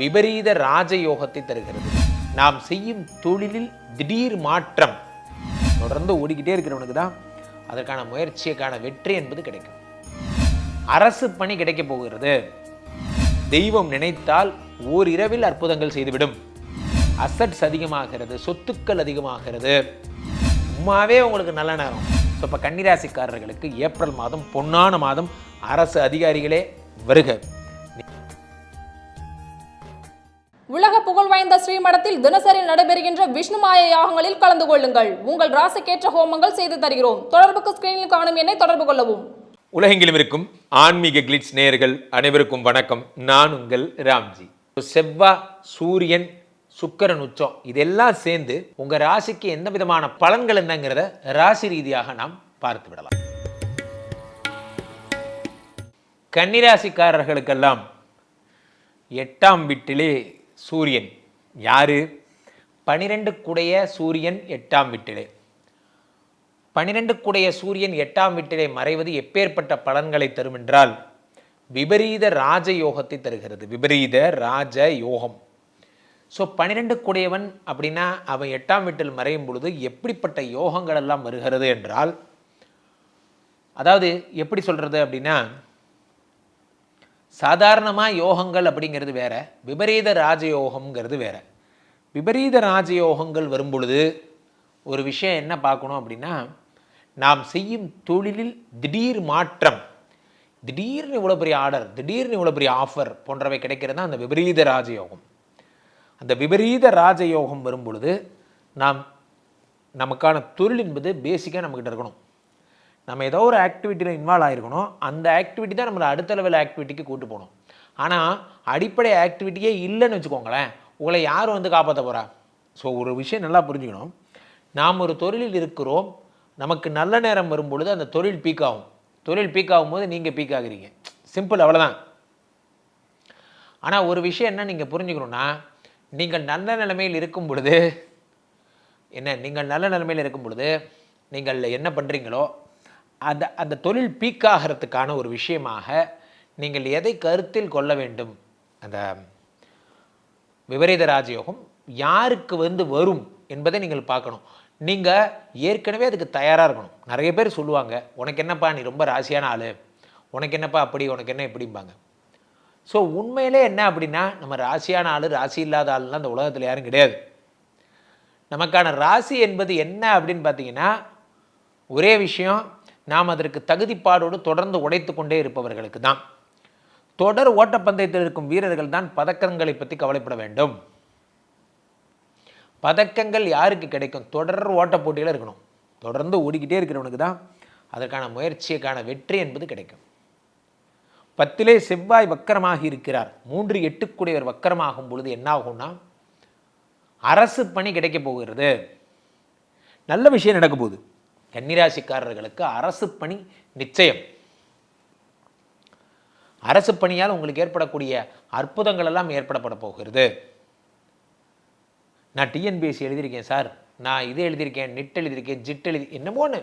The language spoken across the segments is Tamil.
விபரீத ராஜயோகத்தை தருகிறது. நாம் செய்யும் தொழிலில் திடீர் மாற்றம். தொடர்ந்து ஓடிக்கிட்டே இருக்கிறவனுக்கு தான் அதற்கான முயற்சிக்கான வெற்றி என்பது கிடைக்கும். அரசு பணி கிடைக்க போகிறது. தெய்வம் நினைத்தால் ஓரிரவில் அற்புதங்கள் செய்துவிடும். அசட்ஸ் அதிகமாகிறது சொத்துக்கள் அதிகமாகிறது. சும்மாவே உங்களுக்கு நல்ல நேரம். ஸோ இப்போ கன்னிராசிக்காரர்களுக்கு ஏப்ரல் மாதம் பொன்னான மாதம் அரசு அதிகாரிகளே வருக. உலக புகழ் வாய்ந்த ஸ்ரீமடத்தில் தினசரி நடைபெறுகின்ற விஷ்ணுமாய யாகங்களில் கலந்து கொள்ளுங்கள். உங்கள் ராசிக்கேற்ற ஹோமங்கள் செய்து தருகிறோம். தொடர்புக்கு ஸ்கிரீனில் காணும் என்னை தொடர்பு கொள்ளவும். உலகெங்கிலும் இருக்கும் ஆன்மீக கிளிட்ஸ் நேயர்கள் அனைவருக்கும் வணக்கம். நான் உங்கள் ராம்ஜி. செவ்வா சூரியன் சுக்கரன் உச்சம். இதெல்லாம் சேர்ந்து உங்க ராசிக்கு எந்த விதமான பலன்கள் என்னங்கிறத ராசி ரீதியாக நாம் பார்த்து விடலாம். கன்னிராசிக்காரர்களுக்கெல்லாம் எட்டாம் வீட்டிலே சூரியன். யாரு? பனிரெண்டு குடைய சூரியன் எட்டாம் வீட்டிலே. பனிரெண்டு குடைய சூரியன் எட்டாம் வீட்டிலே மறைவது எப்பேற்பட்ட பலன்களை தரும் என்றால் விபரீத ராஜ யோகத்தை தருகிறது. விபரீத ராஜ யோகம் ஸோ பனிரெண்டு குடையவன் அப்படின்னா அவன் எட்டாம் வீட்டில் மறையும் பொழுது எப்படிப்பட்ட யோகங்கள் எல்லாம் வருகிறது என்றால் அதாவது எப்படி சொல்கிறது அப்படின்னா சாதாரணமாக யோகங்கள் அப்படிங்கிறது வேற விபரீத ராஜயோகம்ங்கிறது வேற. விபரீத ராஜயோகங்கள் வரும்பொழுது ஒரு விஷயம் என்ன பார்க்கணும் அப்படின்னா நாம் செய்யும் தொழிலில் திடீர் மாற்றம் திடீர்னு இவ்வளோ பெரிய ஆர்டர் திடீர்னு இவ்வளோ பெரிய ஆஃபர் போன்றவை கிடைக்கிறது தான் அந்த விபரீத ராஜயோகம். அந்த விபரீத ராஜயோகம் வரும்பொழுது நாம் நமக்கான தொழில் என்பது பேசிக்காக நம்மக்கிட்ட இருக்கணும். நம்ம ஏதோ ஒரு ஆக்டிவிட்டியில் இன்வால்வ் ஆகிருக்கணும் அந்த ஆக்டிவிட்டி தான் நம்மளை அடுத்த லெவல் ஆக்டிவிட்டிக்கு கூட்டு போகணும். ஆனால் அடிப்படை ஆக்டிவிட்டியே இல்லைன்னு வச்சுக்கோங்களேன் உங்களை யார் வந்து காப்பாற்ற போகிறா ஸோ ஒரு விஷயம் நல்லா புரிஞ்சுக்கணும். நாம் ஒரு தொழிலில் இருக்கிறோம். நமக்கு நல்ல நேரம் வரும் பொழுது அந்த தொழில் பீக் ஆகும். தொழில் பீக் ஆகும்போது நீங்கள் பீக் ஆகுறீங்க. சிம்பிள் அவ்வளோதான் ஆனால் ஒரு விஷயம் என்ன நீங்கள் புரிஞ்சுக்கணுன்னா நீங்கள் நல்ல நிலைமையில் இருக்கும் பொழுது என்ன நீங்கள் நல்ல நிலைமையில் இருக்கும் பொழுது நீங்கள் என்ன பண்ணுறீங்களோ அந்த அந்த தொழில் பீக்காகிறதுக்கான ஒரு விஷயமாக நீங்கள் எதை கருத்தில் கொள்ள வேண்டும்? அந்த விபரீத ராஜயோகம் யாருக்கு வந்து வரும் என்பதை நீங்கள் பார்க்கணும். நீங்கள் ஏற்கனவே அதுக்கு தயாராக இருக்கணும். நிறைய பேர் சொல்லுவாங்க உனக்கு என்னப்பா நீ ரொம்ப ராசியான ஆள். உனக்கு என்னப்பா அப்படி உனக்கு என்ன இப்படிம்பாங்க. ஸோ உண்மையிலே என்ன அப்படின்னா நம்ம ராசியான ஆள் ராசி இல்லாத ஆள்லாம் அந்த உலகத்தில் யாரும் கிடையாது. நமக்கான ராசி என்பது என்ன அப்படின்னு பார்த்தீங்கன்னா ஒரே விஷயம் நாம் அதற்கு தகுதிப்பாடோடு தொடர்ந்து உடைத்து கொண்டே இருப்பவர்களுக்கு தான். தொடர் ஓட்டப்பந்தயத்தில் இருக்கும் வீரர்கள் தான் பதக்கங்களை பற்றி கவலைப்பட வேண்டும். பதக்கங்கள் யாருக்கு கிடைக்கும்? தொடர் ஓட்ட போட்டியில் இருக்கணும். தொடர்ந்து ஓடிக்கிட்டே இருக்கிறவனுக்கு தான் அதற்கான முயற்சியக்கான வெற்றி என்பது கிடைக்கும். பத்திலே செவ்வாய் வக்கரமாகி இருக்கிறார். மூன்று எட்டுக்குடையவர் வக்கரமாகும் பொழுது என்ன ஆகும்னா அரசு பணி கிடைக்க போகிறது. நல்ல விஷயம் நடக்க போகுது. கன்னிராசிக்காரர்களுக்கு அரசு பணி நிச்சயம். அரசு பணியால் உங்களுக்கு ஏற்படக்கூடிய அற்புதங்கள் எல்லாம் ஏற்படப்பட போகிறது. நான் டிஎன்பிஎஸ்சி எழுதியிருக்கேன் சார். நான் இது எழுதியிருக்கேன் நிட் எழுதியிருக்கேன் ஜிட் எழுதி என்னமோன்னு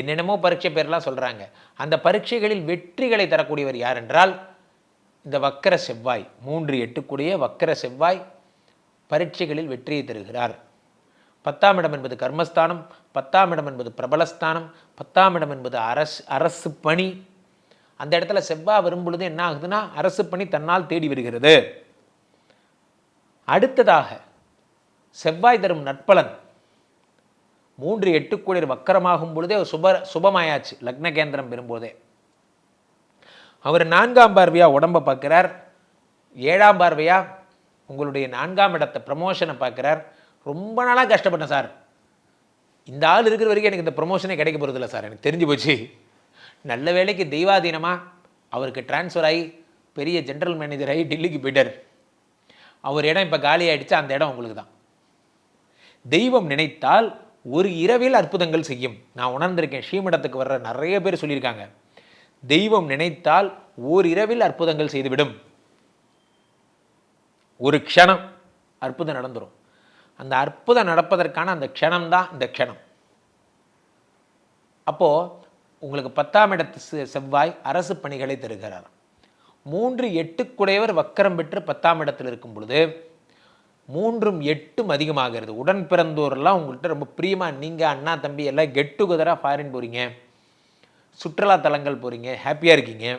என்னென்னமோ பரீட்சை பேர்லாம் சொல்கிறாங்க அந்த பரீட்சைகளில் வெற்றிகளை தரக்கூடியவர் யார் என்றால் இந்த வக்கர செவ்வாய் மூன்று எட்டுக்குடைய வக்கர செவ்வாய் பரீட்சைகளில் வெற்றியை தருகிறார். பத்தாம் இடம் என்பது கர்மஸ்தானம் பத்தாம் இடம் என்பது பிரபலஸ்தானம் பத்தாம் இடம் என்பது அரசு அரசு பணி. அந்த இடத்துல செவ்வாய் வரும்பொழுது என்ன ஆகுதுன்னா அரசு பணி தன்னால் தேடி வருகிறது. அடுத்ததாக செவ்வாய் தரும் நட்பலன் மூன்று எட்டு கோடி வக்கரமாகும் பொழுதே ஒரு சுப சுபமாயாச்சு லக்ன கேந்திரம் பெறும்போதே. அவர் நான்காம் பார்வையாக உடம்பை பார்க்குறார். ஏழாம் பார்வையாக உங்களுடைய நான்காம் இடத்தை ப்ரமோஷனை பார்க்குறார். ரொம்ப நாளாக கஷ்டப்பட்டேன் சார். இந்த ஆள் இருக்கிற வரைக்கும் எனக்கு இந்த ப்ரொமோஷனே கிடைக்க போகிறதில்ல சார். எனக்கு தெரிஞ்சு போச்சு. நல்ல வேலைக்கு தெய்வாதீனமாக அவருக்கு ட்ரான்ஸ்ஃபர் ஆகி பெரிய ஜென்ரல் மேனேஜர் ஆகி டெல்லிக்கு போயிட்டார். அவர் இடம் இப்போ காலி ஆயிடுச்சு அந்த இடம் உங்களுக்கு தான். தெய்வம் நினைத்தால் ஒரு இரவில் அற்புதங்கள் செய்யும். நான் உணர்ந்திருக்கேன் ஸ்ரீமடத்துக்கு வர்ற நிறைய பேர் சொல்லியிருக்காங்க. தெய்வம் நினைத்தால் ஓர் இரவில் அற்புதங்கள் செய்துவிடும். ஒரு க்ஷணம் அற்புதம் நடந்துடும் அந்த அற்புதம் நடப்பதற்கான அந்த க்ஷணம் தான் இந்த க்ஷணம். அப்போது உங்களுக்கு பத்தாம் இடத்து செ- செவ்வாய் அரசு பணிகளை தருகிறார் மூன்று எட்டுக்குடையவர் வக்கரம் பெற்று பத்தாம் இடத்தில் இருக்கும் பொழுது மூன்றும் எட்டும் அதிகமாகிறது. உடன் பிறந்தோரெல்லாம் உங்கள்கிட்ட ரொம்ப பிரியமாக நீங்கள் அண்ணா தம்பி எல்லாம் கெட் டுகெதராக ஃபாரின் போகிறீங்க சுற்றுலா தலங்கள் போகிறீங்க ஹாப்பியாக இருக்கீங்க.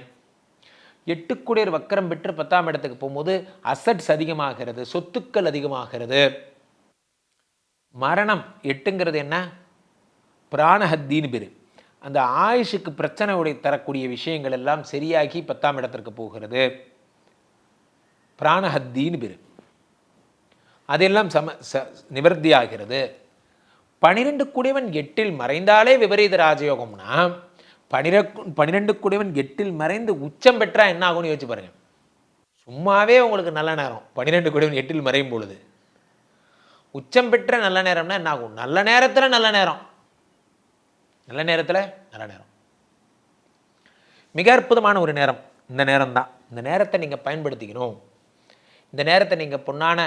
எட்டுக்குடையர் வக்கரம் பெற்று பத்தாம் இடத்துக்கு போகும்போது அசட்ஸ் அதிகமாகிறது சொத்துக்கள் அதிகமாகிறது. மரணம் எட்டுங்கிறது என்ன? பிராணஹத்தின்னு பேர். அந்த ஆயுஷுக்கு பிரச்சனை உடைய தரக்கூடிய விஷயங்கள் எல்லாம் சரியாகி பத்தாம் இடத்திற்கு போகிறது. பிராணஹத்தின்னு பேர். அதெல்லாம் சம ச நிவர்த்தி ஆகிறது பனிரெண்டு குடைவன் எட்டில் மறைந்தாலே விபரீத ராஜயோகம்னா பனிர பன்னிரெண்டு குடைவன் எட்டில் மறைந்து உச்சம் பெற்றால் என்ன ஆகும்னு யோசிச்சு பாருங்க. சும்மாவே உங்களுக்கு நல்ல நேரம். பன்னிரெண்டு குடைவன் எட்டில் மறையும் பொழுது. உச்சம் பெற்ற நல்ல நேரம்னா என்ன ஆகும் நல்ல நேரத்தில் நல்ல நேரம். நல்ல நேரத்தில் நல்ல நேரம். மிக அற்புதமான ஒரு நேரம் இந்த நேரம் தான் இந்த நேரத்தை நீங்கள் பயன்படுத்திக்கணும். இந்த நேரத்தை நீங்கள் பொன்னான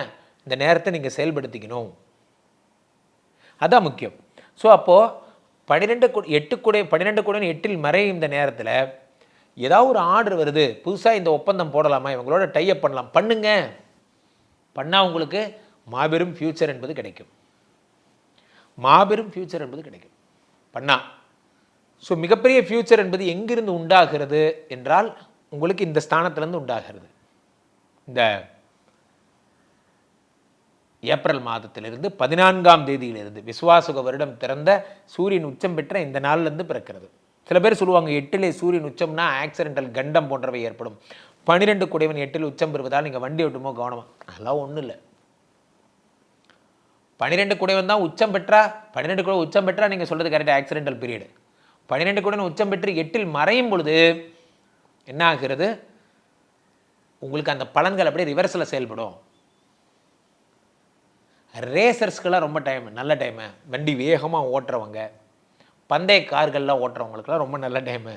இந்த நேரத்தை நீங்கள் செயல்படுத்திக்கணும். அதான் முக்கியம். ஸோ அப்போது பன்னிரெண்டு கு எட்டு கூட பன்னிரெண்டு கூட எட்டில் மறையும் இந்த நேரத்தில் ஏதாவது ஒரு ஆர்டர் வருது. புதுசாக இந்த ஒப்பந்தம் போடலாமா? இவங்களோட டைப் பண்ணலாம். பண்ணுங்க. பண்ணால் உங்களுக்கு மாபெரும் ஃப்யூச்சர் என்பது கிடைக்கும். மாபெரும் ஃப்யூச்சர் என்பது கிடைக்கும். பண்ணா. ஸோ மிகப்பெரிய ஃப்யூச்சர் என்பது எங்கிருந்து உண்டாகிறது என்றால் உங்களுக்கு இந்த ஸ்தானத்திலேருந்து உண்டாகிறது. இந்த ஏப்ரல் மாதத்திலிருந்து பதினான்காம் தேதியிலிருந்து விசுவாசுக வருடம் திறந்த சூரியன் உச்சம் பெற்ற இந்த நாள்லேருந்து பிறக்கிறது. சில பேர் சொல்லுவாங்க எட்டிலே சூரியன் உச்சம்னா ஆக்சிடென்டல் கண்டம் போன்றவை ஏற்படும். பன்னிரெண்டு குடைவன் எட்டில் உச்சம் பெறுவதால் நீங்கள் வண்டி ஓட்டுமோ கவனமாக அதெல்லாம் ஒன்றும் இல்லை பன்னிரெண்டு குடைவன் தான் உச்சம் பெற்றா பன்னிரெண்டு கூட உச்சம் பெற்றா நீங்கள் சொல்கிறது கரெக்டாக ஆக்சிடென்டல் பீரியடு பன்னிரெண்டு குடைவன் உச்சம் பெற்று எட்டில் மறையும் பொழுது என்ன ஆகிறது? உங்களுக்கு அந்த பலன்கள் அப்படியே ரிவர்ஸில் செயல்படும். ரேசர்ஸ்க்கெல்லாம் ரொம்ப டைம் நல்ல டைமு வண்டி வேகமாக ஓட்டுறவங்க பந்தய கார்கள்லாம் ஓட்டுறவங்களுக்குலாம் ரொம்ப நல்ல டைமு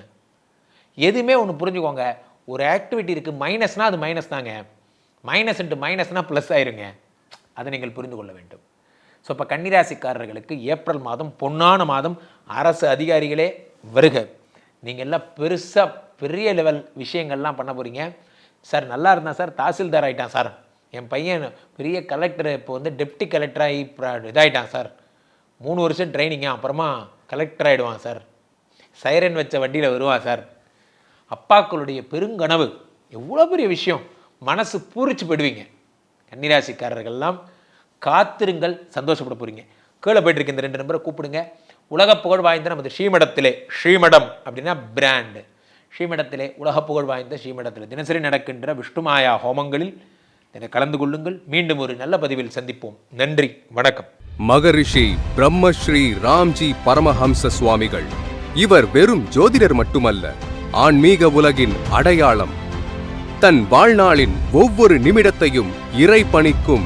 எதுவுமே ஒன்று புரிஞ்சுக்கோங்க. ஒரு ஆக்டிவிட்டி இருக்குது மைனஸ்னால் அது மைனஸ் தாங்க. மைனஸ் இன்ட்டு மைனஸ்னால் ப்ளஸ் ஆயிருங்க. அதை நீங்கள் புரிந்து கொள்ள வேண்டும். ஸோ இப்போ கன்னிராசிக்காரர்களுக்கு ஏப்ரல் மாதம் பொன்னான மாதம். அரசு அதிகாரிகளே வருக. நீங்கள் எல்லாம் பெருசாக பெரிய லெவல் விஷயங்கள்லாம் பண்ண போகிறீங்க சார் நல்லா இருந்தான் சார் தாசில்தார் ஆகிட்டான் சார். என் பையன் பெரிய கலெக்டர் இப்போ வந்து டெப்டி கலெக்டராகி இதாகிட்டான் சார். மூணு வருஷம் ட்ரைனிங்காக அப்புறமா கலெக்டர் ஆகிடுவான் சார். சைரன் வச்ச வண்டியில் வருவான் சார். அப்பாக்களுடைய பெருங்கனவு. எவ்வளோ பெரிய விஷயம். மனசு பூரிச்சு போயிடுவீங்க. கன்னிராசிக்காரர்கள்லாம் காத்திருங்கள் சந்தோஷப்பட போகிறீங்க கீழே போயிட்டு இருக்க இந்த ரெண்டு நம்பரை கூப்பிடுங்க. உலக புகழ் வாய்ந்த நமது ஸ்ரீமடத்திலே ஸ்ரீமடம் அப்படின்னா பிராண்டு ஸ்ரீமடத்திலே உலக புகழ் வாய்ந்த ஸ்ரீமடத்தில் தினசரி நடக்கின்ற விஷ்ணுமாயா ஹோமங்களில் இதில் கலந்து கொள்ளுங்கள். மீண்டும் ஒரு நல்ல பதிவில் சந்திப்போம். நன்றி வணக்கம். மகரிஷி பிரம்மஸ்ரீ ராம்ஜி பரமஹம்ச சுவாமிகள். இவர் வெறும் ஜோதிடர் மட்டுமல்ல ஆன்மீக உலகின் அடையாளம். தன் வாழ்நாளின் ஒவ்வொரு நிமிடத்தையும் இறை பணிக்கும்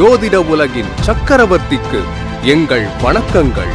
ஜோதிட உலகின் சக்கரவர்த்திக்கு எங்கள் வணக்கங்கள்.